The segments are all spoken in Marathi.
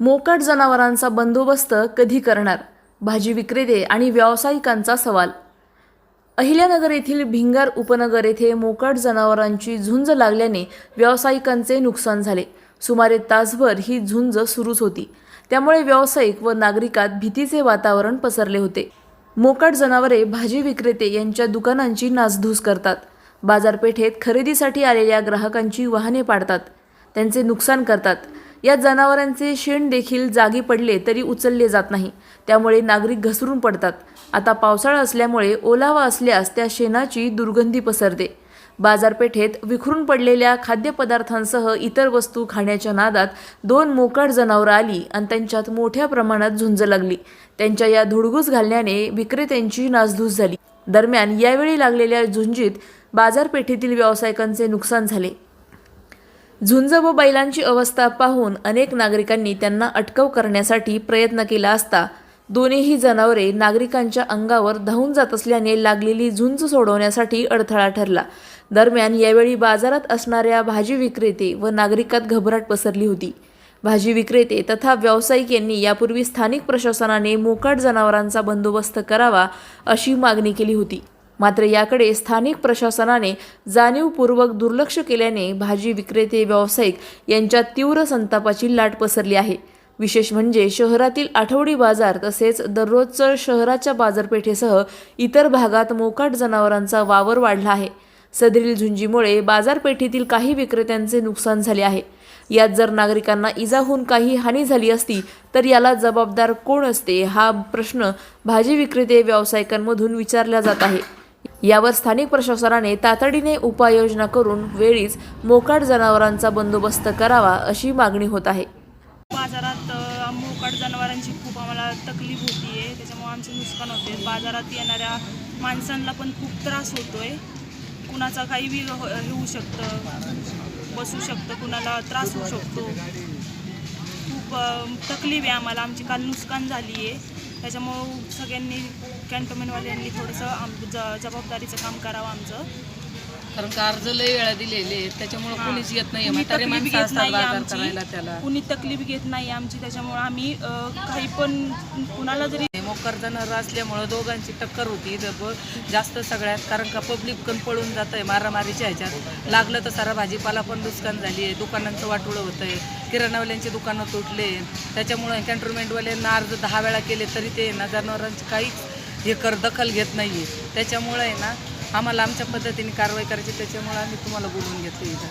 मोकाट जनावरांचा बंदोबस्त कधी करणार? भाजी विक्रेते आणि व्यावसायिकांचा सवाल. अहिल्यानगर येथील भिंगार उपनगर येथे मोकाट जनावरांची झुंज लागल्याने व्यावसायिकांचे नुकसान झाले. सुमारे तासभर ही झुंज सुरूच होती. त्यामुळे व्यावसायिक व नागरिकात भीतीचे वातावरण पसरले होते. मोकाट जनावरे भाजी विक्रेते यांच्या दुकानांची नासधूस करतात. बाजारपेठेत खरेदीसाठी आलेल्या ग्राहकांची वाहने पाडतात. त्यांचे नुकसान करतात. या जनावरांचे शेण देखील जागी पडले तरी उचलले जात नाही. त्यामुळे नागरिक घसरून पडतात. आता पावसाळा असल्यामुळे ओलावा असल्यास त्या शेणाची दुर्गंधी पसरते. बाजारपेठेत विखरून पडलेल्या खाद्यपदार्थांसह इतर वस्तू खाण्याच्या नादात दोन मोकाट जनावरं आली आणि त्यांच्यात मोठ्या प्रमाणात झुंज लागली. त्यांच्या या धुडगूस घालण्याने विक्रेत्यांची नासधूस झाली. दरम्यान यावेळी लागलेल्या झुंजीत बाजारपेठेतील व्यावसायिकांचे नुकसान झाले. झुंज व बैलांची अवस्था पाहून अनेक नागरिकांनी त्यांना अटकव करण्यासाठी प्रयत्न केला असता दोन्हीही जनावरे नागरिकांच्या अंगावर धावून जात असल्याने लागलेली झुंज सोडवण्यासाठी अडथळा ठरला. दरम्यान यावेळी बाजारात असणाऱ्या भाजी विक्रेते व नागरिकात घबराट पसरली होती. भाजी विक्रेते तथा व्यावसायिक यांनी यापूर्वी स्थानिक प्रशासनाने मोकाट जनावरांचा बंदोबस्त करावा अशी मागणी केली होती. मात्र याकडे स्थानिक प्रशासनाने जाणीवपूर्वक दुर्लक्ष केल्याने भाजी विक्रेते व्यावसायिक यांच्यात तीव्र संतापाची लाट पसरली आहे. विशेष म्हणजे शहरातील आठवडी बाजार तसेच दररोजचं शहराच्या बाजारपेठेसह इतर भागात मोकाट जनावरांचा वावर वाढला आहे. सदरील झुंजीमुळे बाजारपेठेतील काही विक्रेत्यांचे नुकसान झाले आहे. यात जर नागरिकांना इजा होऊन काही हानी झाली असती तर याला जबाबदार कोण असते हा प्रश्न भाजी विक्रेते व्यावसायिकांमधून विचारला जात आहे. यावर स्थानिक प्रशासनाने तातडीने उपाययोजना करून वेळीच मोकाट जनावरांचा बंदोबस्त करावा अशी मागणी होत आहे. बाजारात मोकाट जनावरांची खूप आम्हाला तकलीफ होती आहे त्याच्यामुळे आमचे नुकसान होते. बाजारात येणाऱ्या माणसांना पण खूप त्रास होतो आहे कुणाचा काही बी हो- होऊ शकतं बसू शकतं कुणाला त्रास होऊ शकतो. खूप तकलीफ आहे आम्हाला. आमची काल नुकसान झाली आहे त्याच्यामुळं सगळ्यांनी कॅन्टोमेंटवाल्यांनी थोडंसं आम ज जबाबदारीचं काम करावं आमचं. कारण का अर्ज लय वेळा दिलेले त्याच्यामुळे हां. कोणीच येत नाही कुणी म्हातारे तकलीफ माणसं घेत असतात नाही बाजार आमची. करायला त्याला. कुणी तकलीफ घेत नाही आमची त्याच्यामुळं आम्ही अ, काही पण कुणाला जरी मोकर जनावर असल्यामुळं दोघांची टक्कर होती. इथं ब- जास्त सगळ्यात कारण का पब्लिक पण पळून जात आहे मारामारीच्या ह्याच्यात. लागलं तर सारा भाजीपाला पण नुकसान झाली आहे दुकानांचं वाटोळं होतं आहे किराणावाल्यांची दुकानं तुटले त्याच्यामुळे कॅन्टोन्मेंटवाल्यांना अर्ज दहा वेळा केले तरी ते ना जनावरांची काहीच हे कर दखल घेत नाही आहे त्याच्यामुळं आहे ना आम्हाला आमच्या पद्धतीने कारवाई करायची त्याच्यामुळं आम्ही तुम्हाला बोलवून घेतो इथं.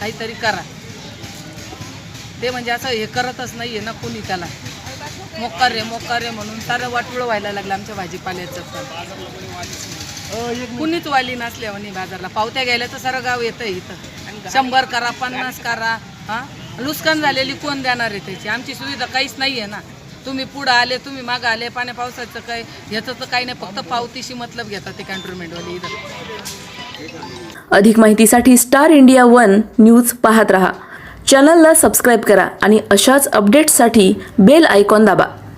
काहीतरी करा. ते म्हणजे असं हे करतच नाही आहे ना कोणी त्याला. मोकार रे मोकार रे म्हणून. सारं वाटोळं व्हायला लागलं आमच्या भाजीपाल्याचं पण. कुणीच वाली नसल्या म्हणे बाजारला. पावत्या गेल्या तर सारं गाव येतं इथं. शंभर करा पन्नास करा हा? नुकसान झालेली कोण देणार आहे त्याची? आमची सुविधा काहीच नाही आहे ना. तुम्ही पुढं आले तुम्ही मागं आले पाण्या पावसाचं काय ह्याचं तर काही नाही फक्त पावतीशी मतलब घेतात ते कॅन्टोन्मेंटवाले इथं. अधिक माहितीसाठी स्टार इंडिया वन न्यूज पाहत रहा. चॅनलला सबस्क्राईब करा आणि अशाच अपडेट्ससाठी बेल आयकॉन दाबा.